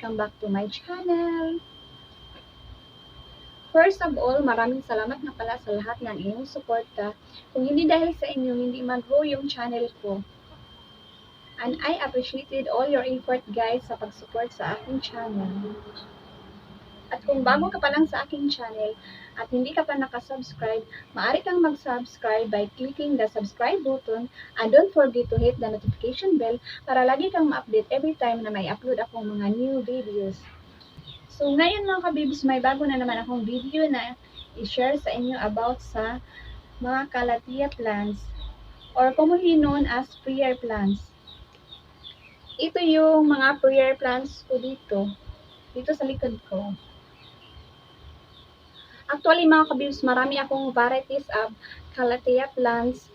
Welcome back to my channel! First of all, maraming salamat na pala sa lahat ng inyong suporta. Kung hindi dahil sa inyo, hindi mag-grow yung channel ko. And I appreciated all your effort guys sa pag-support sa aking channel. At kung bago ka pa lang sa aking channel at hindi ka pa nakasubscribe, maaari kang mag-subscribe by clicking the subscribe button and don't forget to hit the notification bell para lagi kang ma-update every time na may upload akong mga new videos. So ngayon mga kabibs, may bago na naman akong video na i-share sa inyo about sa mga kalatia plants or commonly known as prayer plants. Ito yung mga prayer plants ko dito. Dito sa likod ko. Actually mga kabibs, marami akong varieties of calathea plants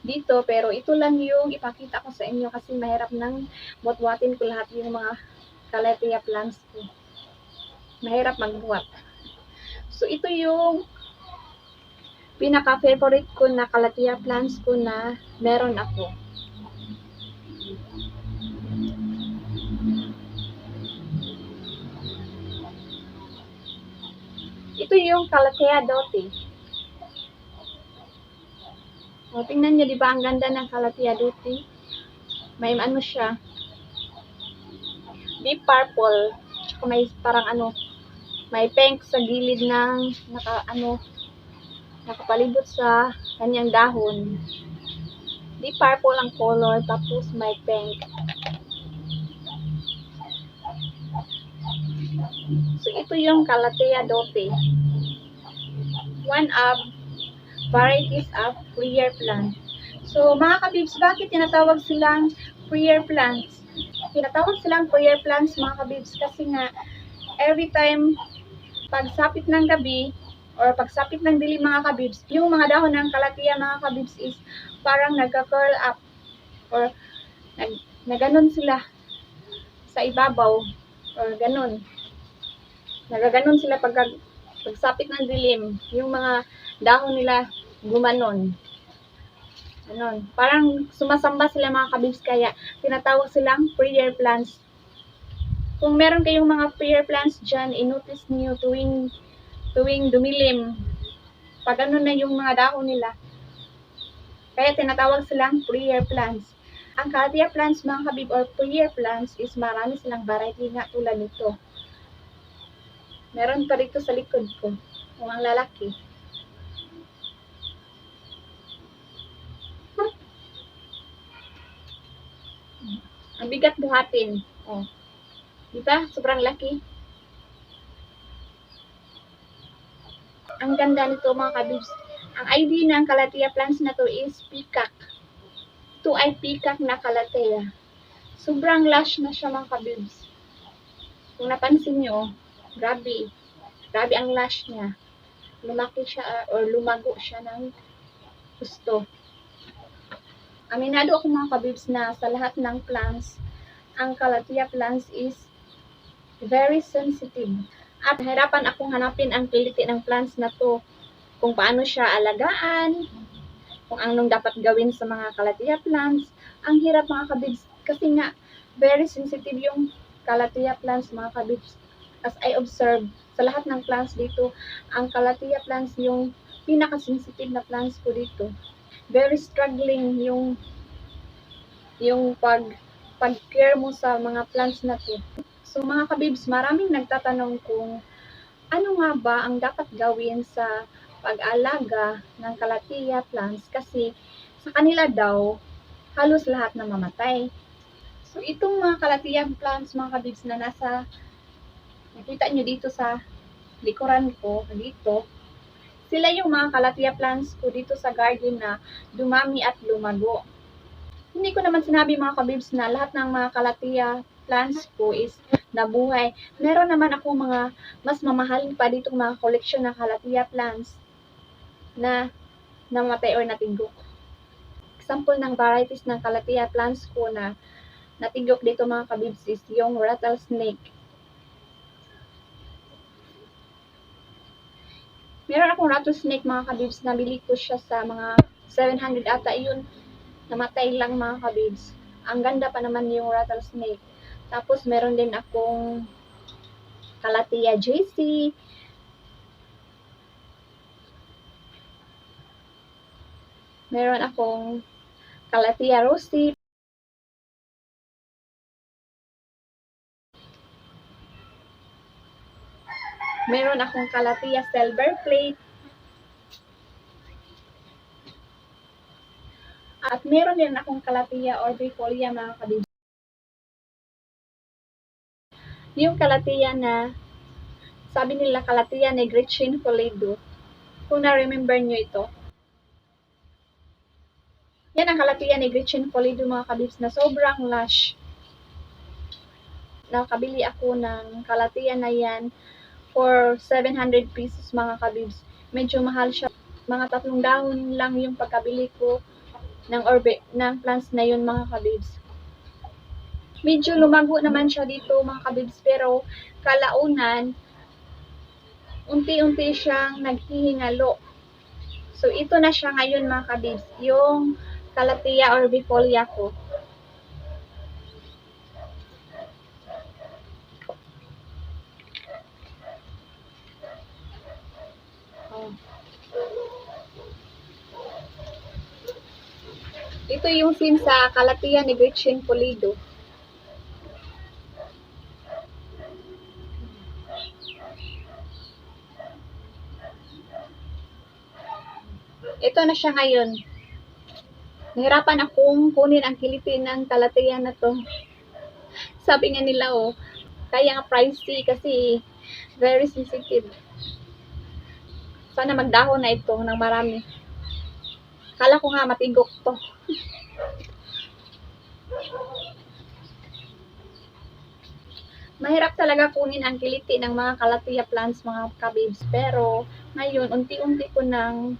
dito pero ito lang yung ipakita ko sa inyo kasi mahirap nang botwatin ko lahat yung mga calathea plants ko. Mahirap magbuhat. So ito yung pinaka-favorite ko na calathea plants ko na meron ako. Ito yung Calathea doti. O, tingnan nyo, di ba, ang ganda ng Calathea doti. May ano siya. Deep purple. Tsaka may parang ano, may pink sa gilid ng naka, ano, nakapalibot sa kanyang dahon. Deep purple ang color, tapos may pink. So, ito yung Calathea dote. One of varieties of prayer plant. So, mga kabibs, bakit tinatawag silang prayer plants? Tinatawag silang prayer plants, mga kabibs, kasi nga, every time, pagsapit ng gabi, or pagsapit ng dilim, mga kabibs, yung mga dahon ng Calathea, mga kabibs, is parang nagka-curl up, or nag, na ganun sila sa ibabaw, or ganun nagaganon sila pag pagsapit ng dilim, yung mga dahon nila gumanon. Ganon. Parang sumasamba sila mga kabibs kaya tinatawag silang prayer plants. Kung meron kayong mga prayer plants dyan, inotice niyo tuwing tuwing dumilim, pag ano na yung mga dahon nila. Kaya tinatawag silang prayer plants. Ang Calathea plants mga kabib or prayer plants is marami silang variety nga tulad nito. Meron pa dito sa likod ko. Kung ang lalaki. Ang bigat buhatin. Oh. Di ba? Sobrang laki. Ang ganda nito mga kabibs. Ang ID ng Calathea plants na to is peacock. Ito ay peacock na Calathea. Sobrang lush na siya mga kabibs. Kung napansin nyo, Grabe. Grabe ang lash niya. Lumaki siya uh, or lumago siya ng gusto. Aminado ako mga kabibs na sa lahat ng plants, ang Calathea plants is very sensitive. At hirapan akong hanapin ang quality ng plants na to. Kung paano siya alagaan, kung anong dapat gawin sa mga Calathea plants. Ang hirap mga kabibs kasi nga very sensitive yung Calathea plants mga kabibs as I observe, sa lahat ng plants dito, ang Calathea plants yung pinaka-sensitive na plants ko dito. Very struggling yung yung pag pag-care mo sa mga plants na to. So mga kabibs, maraming nagtatanong kung ano nga ba ang dapat gawin sa pag-alaga ng Calathea plants kasi sa kanila daw halos lahat na mamatay. So itong mga Calathea plants mga kabibs na nasa Nakita nyo dito sa likuran ko, dito. Sila yung mga kalatia plants ko dito sa garden na dumami at lumago. Hindi ko naman sinabi mga kabibs na lahat ng mga kalatia plants ko is nabuhay. Meron naman ako mga mas mamahalin pa dito mga collection ng kalatia plants na namatay or natigok. Example ng varieties ng kalatia plants ko na natigok dito mga kabibs is yung rattlesnake Meron akong rattlesnake mga kabibs. Nabili ko siya sa mga 700 ata. Yun, namatay lang mga kabibs. Ang ganda pa naman yung rattlesnake. Tapos meron din akong Calathea JC. Meron akong Calathea Rosy. Meron akong Calathea Silver Plate. At meron din akong Calathea Orbifolia mga kabibs. Yung Calathea na sabi nila Calathea Negrichin Folido. Kung na-remember nyo ito. Yan ang Calathea Negrichin Folido mga kabibs na sobrang lush. Nakabili ako ng Calathea na yan for 700 pesos mga kabibs. Medyo mahal siya. Mga tatlong dahon lang yung pagkabili ko ng orbe ng plants na yun mga kabibs. Medyo lumago naman siya dito mga kabibs pero kalaunan unti-unti siyang naghihingalo. So ito na siya ngayon mga kabibs, yung Calathea orbifolia ko. Oh. Ito yung scene sa Calathea ni Gretchen Pulido. Ito na siya ngayon. Nahirapan akong kunin ang kilipin ng Calathea na to. Sabi nga nila, oh, kaya nga pricey kasi very sensitive. Sana magdahon na ito ng marami. Kala ko nga matigok to. Mahirap talaga kunin ang kiliti ng mga Calathea plants mga kabibs. Pero ngayon, unti-unti ko nang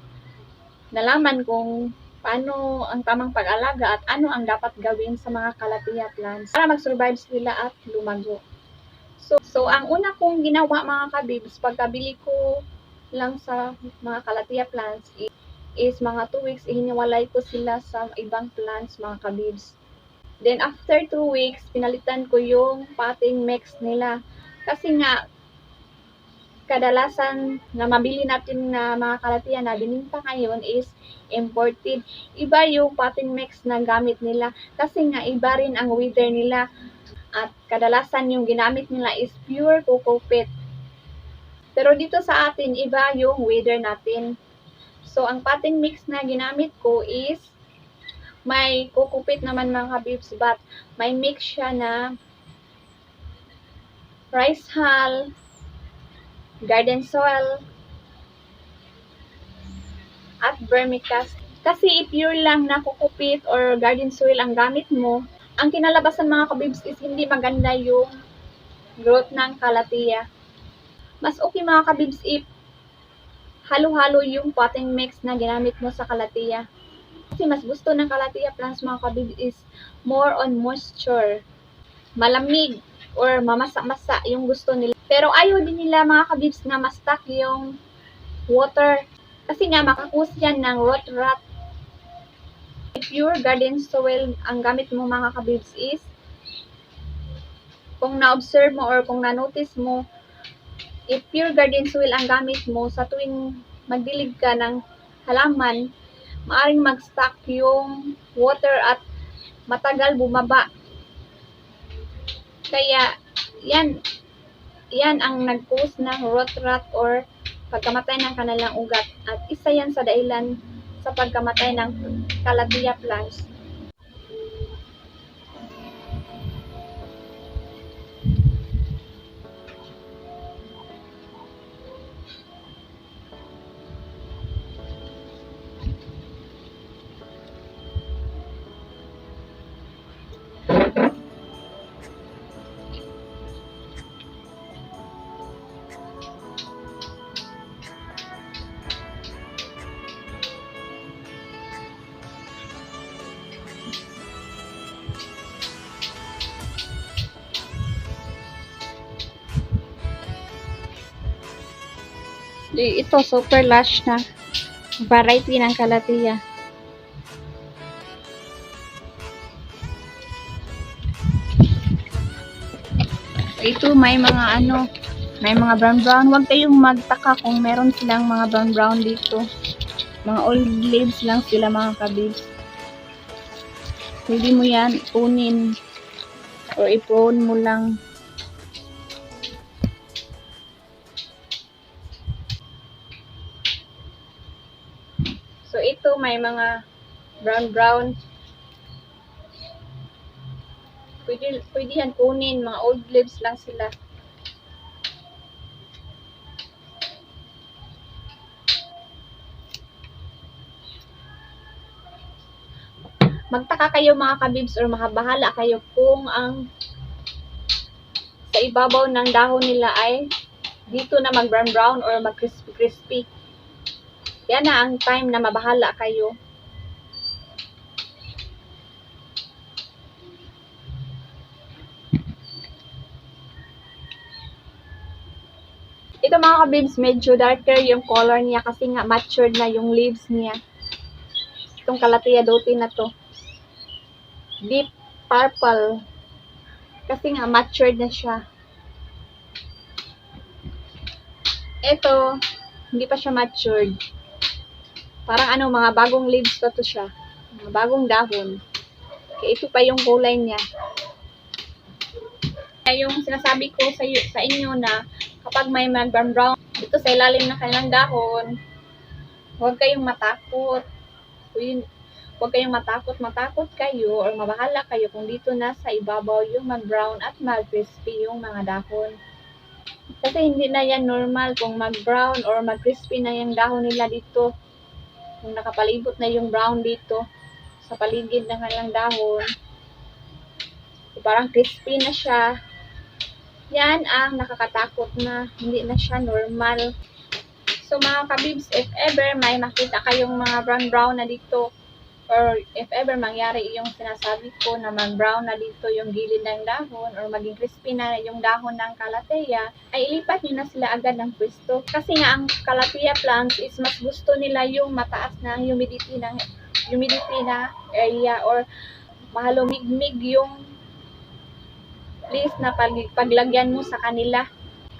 nalaman kung paano ang tamang pag-alaga at ano ang dapat gawin sa mga Calathea plants para mag-survive sila at lumago. So, so ang una kong ginawa mga kabibs, pagkabili ko lang sa mga Calathea plants is, mga 2 weeks, ihiniwalay ko sila sa ibang plants mga kabibs. Then after 2 weeks, pinalitan ko yung potting mix nila. Kasi nga, kadalasan na mabili natin na mga Calathea na bininta ngayon is imported. Iba yung potting mix na gamit nila. Kasi nga, iba rin ang weather nila. At kadalasan yung ginamit nila is pure coco peat. Pero dito sa atin, iba yung weather natin. So, ang potting mix na ginamit ko is may kukupit naman mga kabibs but may mix siya na rice hull, garden soil, at vermicast. Kasi if pure lang na kukupit or garden soil ang gamit mo, ang kinalabasan mga kabibs is hindi maganda yung growth ng Calathea. Mas okay mga kabibs if halo-halo yung potting mix na ginamit mo sa Calathea. Kasi mas gusto ng Calathea plants mga kabibs is more on moisture. Malamig or mamasa-masa yung gusto nila. Pero ayaw din nila mga kabibs na ma-stuck yung water. Kasi nga makakus yan ng rot rot. Pure garden soil ang gamit mo mga kabibs is kung na-observe mo or kung na-notice mo if pure garden soil ang gamit mo sa tuwing magdilig ka ng halaman, maaring mag-stuck yung water at matagal bumaba. Kaya, yan, yan ang nag-cause ng rot rot or pagkamatay ng kanilang ugat. At isa yan sa dahilan sa pagkamatay ng Calathea plants. Ito, super lush na variety ng Calathea. Ito may mga ano, may mga brown brown. Huwag kayong magtaka kung meron silang mga brown brown dito. Mga old leaves lang sila mga kabibs. Pwede mo yan kunin or ipon mo lang. May mga brown brown. Pwede, pwede yan kunin, mga old leaves lang sila. Magtaka kayo mga kabibs or makabahala kayo kung ang sa ibabaw ng dahon nila ay dito na mag brown brown or mag crispy crispy. Yan na ang time na mabahala kayo. Ito mga kabibs, medyo darker yung color niya kasi nga matured na yung leaves niya. Itong Calathea dote na to. Deep purple. Kasi nga matured na siya. Ito, hindi pa siya matured. Parang ano, mga bagong leaves pa to siya. Mga bagong dahon. Kaya ito pa yung kulay niya. Kaya yung sinasabi ko sa, sa inyo na kapag may mag brown brown dito sa ilalim ng kanilang dahon, huwag kayong matakot. Huwag kayong matakot, matakot kayo or mabahala kayo kung dito na sa ibabaw yung mag-brown at mag-crispy yung mga dahon. Kasi hindi na yan normal kung mag-brown or mag-crispy na yung dahon nila dito. Kung nakapalibot na yung brown dito sa paligid ng kanilang dahon, parang crispy na siya. Yan ang nakakatakot na hindi na siya normal. So mga kabibs, if ever may makita kayong mga brown-brown na dito, or if ever mangyari yung sinasabi ko na mag-brown na dito yung gilid ng dahon, or maging crispy na yung dahon ng kalateya, ay ilipat nyo na sila agad ng pwesto. Kasi nga ang kalateya plants is mas gusto nila yung mataas na humidity ng humidity na area or mahalumigmig yung place na pag, paglagyan mo sa kanila.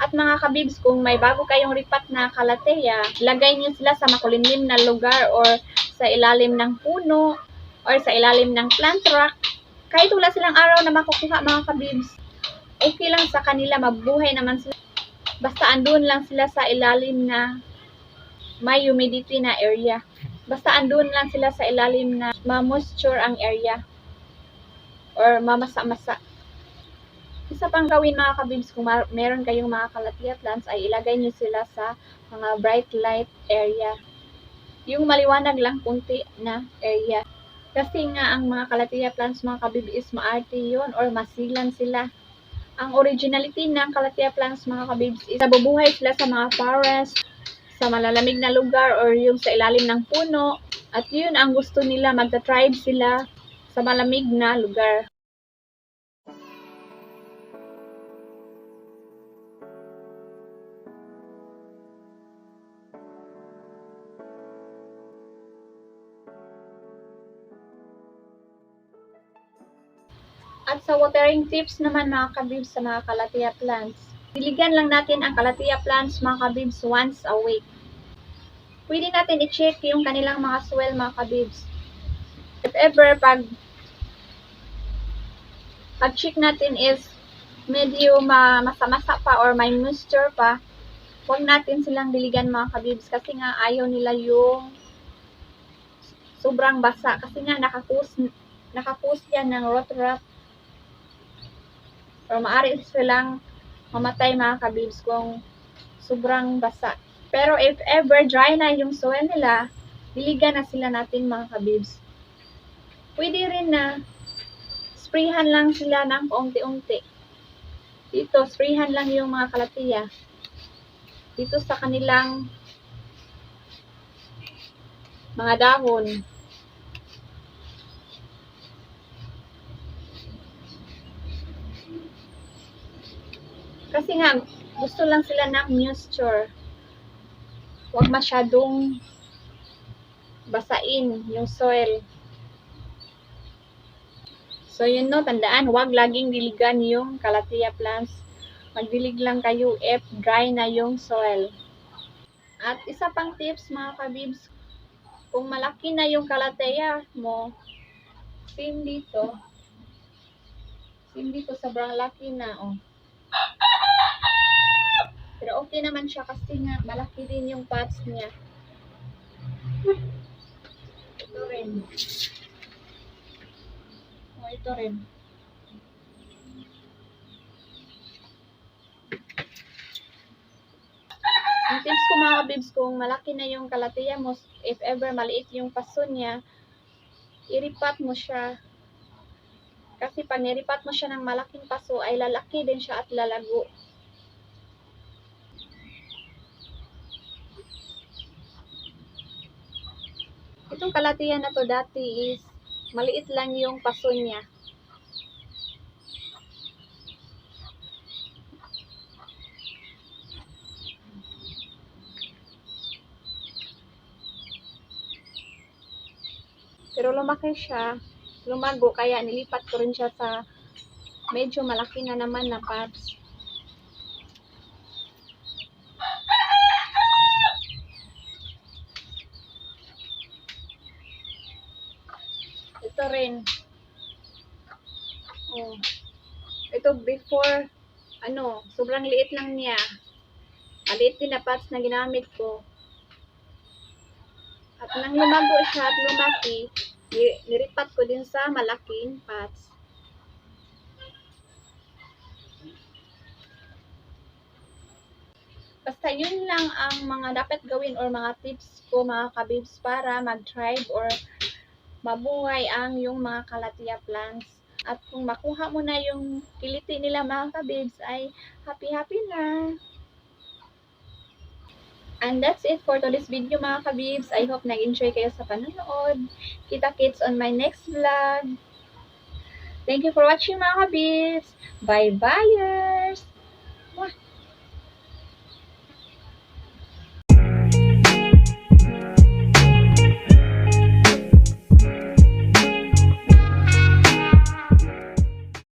At mga kabibs, kung may bago kayong ripat na kalateya, lagay niyo sila sa makulimlim na lugar or sa ilalim ng puno or sa ilalim ng plant rack. Kahit wala silang araw na makukuha mga kabibs, okay lang sa kanila, mabuhay naman sila. Basta andun lang sila sa ilalim na may humidity na area. Basta andun lang sila sa ilalim na ma-moisture ang area or mamasa-masa. Isa pang gawin mga kabibs, kung meron kayong mga kalatia plants, ay ilagay nyo sila sa mga bright light area. Yung maliwanag lang kunti na area. Kasi nga ang mga kalatia plants mga kabibs is maarte yun or masilan sila. Ang originality ng kalatia plants mga kabibs is nabubuhay sila sa mga forest, sa malalamig na lugar or yung sa ilalim ng puno. At yun ang gusto nila, magta-tribe sila sa malamig na lugar. At sa watering tips naman mga kabibs sa mga kalatia plants. Diligan lang natin ang kalatia plants mga kabibs once a week. Pwede natin i-check yung kanilang mga soil mga kabibs. If ever pag pag check natin is medyo ma masa-masa pa or may moisture pa, huwag natin silang diligan mga kabibs kasi nga ayaw nila yung sobrang basa kasi nga nakakus nakakus yan ng rot rot or maaari silang mamatay mga kabibs kung sobrang basa. Pero if ever dry na yung soil nila, diligan na sila natin mga kabibs. Pwede rin na sprayhan lang sila ng paunti-unti. Dito, sprayhan lang yung mga kalatiya. Dito sa kanilang mga dahon. Kasi nga, gusto lang sila ng moisture. Huwag masyadong basain yung soil. So, yun no, tandaan, huwag laging diligan yung Calathea plants. magdilig lang kayo if dry na yung soil. At isa pang tips mga kabibs, kung malaki na yung kalateya mo, same dito, same dito, sobrang laki na, oh. Pero okay naman siya kasi nga, malaki din yung pots niya. Ito rin. Oh, ito rin. Ang tips ko mga kabibs, kung malaki na yung kalateya mo, if ever maliit yung paso niya, iripat mo siya. Kasi pag niripat mo siya ng malaking paso, ay lalaki din siya at lalago. Itong kalateya na to dati is maliit lang yung paso niya. Pero lumaki siya, lumago, kaya nilipat ko rin siya sa medyo malaki na naman na pots. Ito rin. Oh. Ito before, ano, sobrang liit lang niya. Maliit din na pots na ginamit ko. At nang lumago siya at lumaki, ni- niripat ko din sa malaking pots. Basta yun lang ang mga dapat gawin or mga tips ko mga kabibs para mag-thrive or mabuhay ang yung mga kalatia plants. At kung makuha mo na yung kiliti nila mga kabibs ay happy-happy na. And that's it for today's video mga kabibs. I hope nag-enjoy kayo sa panonood. Kita-kits on my next vlog. Thank you for watching mga kabibs. Bye-bye!